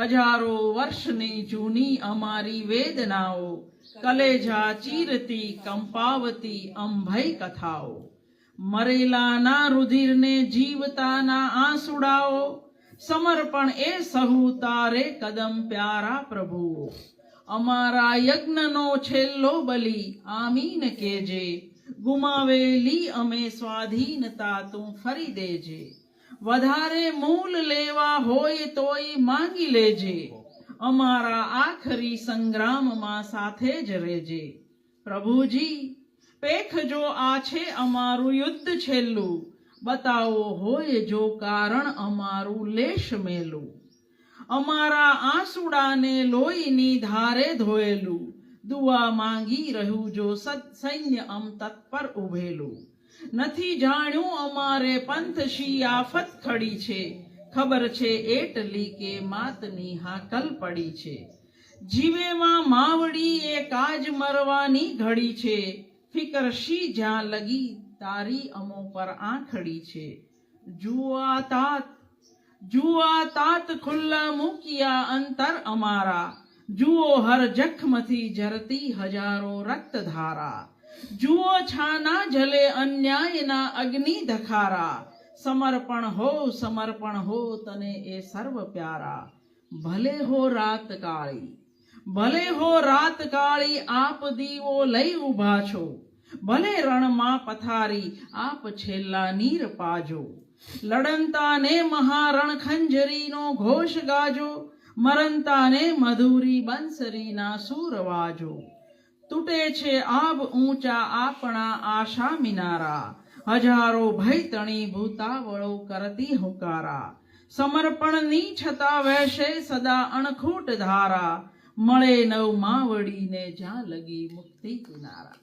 હજારો વર્ષની જૂની અમારી વેદનાઓ, કલેજા ચીરતી કંપાવતી અંભય કથાઓ. મરેલાના રુધિરને જીવતાના આંસુડાઓ, સમર્પણ એ સહુ તારે કદમ પ્યારા પ્રભુઓ. અમારા યજ્ઞનો છેલ્લો બલિ આમીન કેજે, ગુમાવેલી અમે સ્વાધીનતા તું ફરી દેજે. વધારે મૂલ લેવા હોય તોય માંગી લેજે. અમારા આખરી સંગ્રામમાં સાથે જ રહેજે. પ્રભુજી, પેખ જો આ છે અમારું યુદ્ધ છેલ્લું, બતાવો હોય જો કારણ અમારું લેશ મેલું. અમારા આંસુડાને લોહીની ધારે ધોયેલું, દુઆ માંગી રહ્યું જો સત સૈન્ય અમ તત્પર ઉભેલું. નથી જાણ્યું અમારે પંથ શી આફત ખડી છે. ખબર છે એટલી કે માતની હાકલ પડી છે. જીવેમાં માવડી એ કાજ મરવાની ઘડી છે. ફિકર શી જ્યાં લગી તારી અમો પર આંખડી છે. જુઆ તાત જુઆ તાત ખુલ્લા મૂક્યા અંતર અમારા. જુઓ હર જખમથી જરતી હજારો રક્તધારા. જુઓ છાના જલે અન્યાયના અગ્નિ ધખારા. સમર્પણ હો સમર્પણ હો તને એ સર્વ પ્યારા. ભલે હો રાત કાળી, ભલે હો રાત કાળી આપ દીવો લઈ ઊભા છો. ભલે રણમાં પથારી આપ છેલ્લા નીર પાજો. લડંતાને મહારણ ખંજરીનો ઘોષ ગાજો. મરંતાને મધુરી બંસરીના સૂર વાજો. તૂટે છે આબ ઊંચા આપણા આશા મિનારા. હજારો ભય તણી ભૂતાવળો કરતી હુકારા. સમર્પણની છતા વહેશે સદા અણખૂટ ધારા. મળે નવ માવડીને જ્યાં લગી મુક્તિ કિનારા.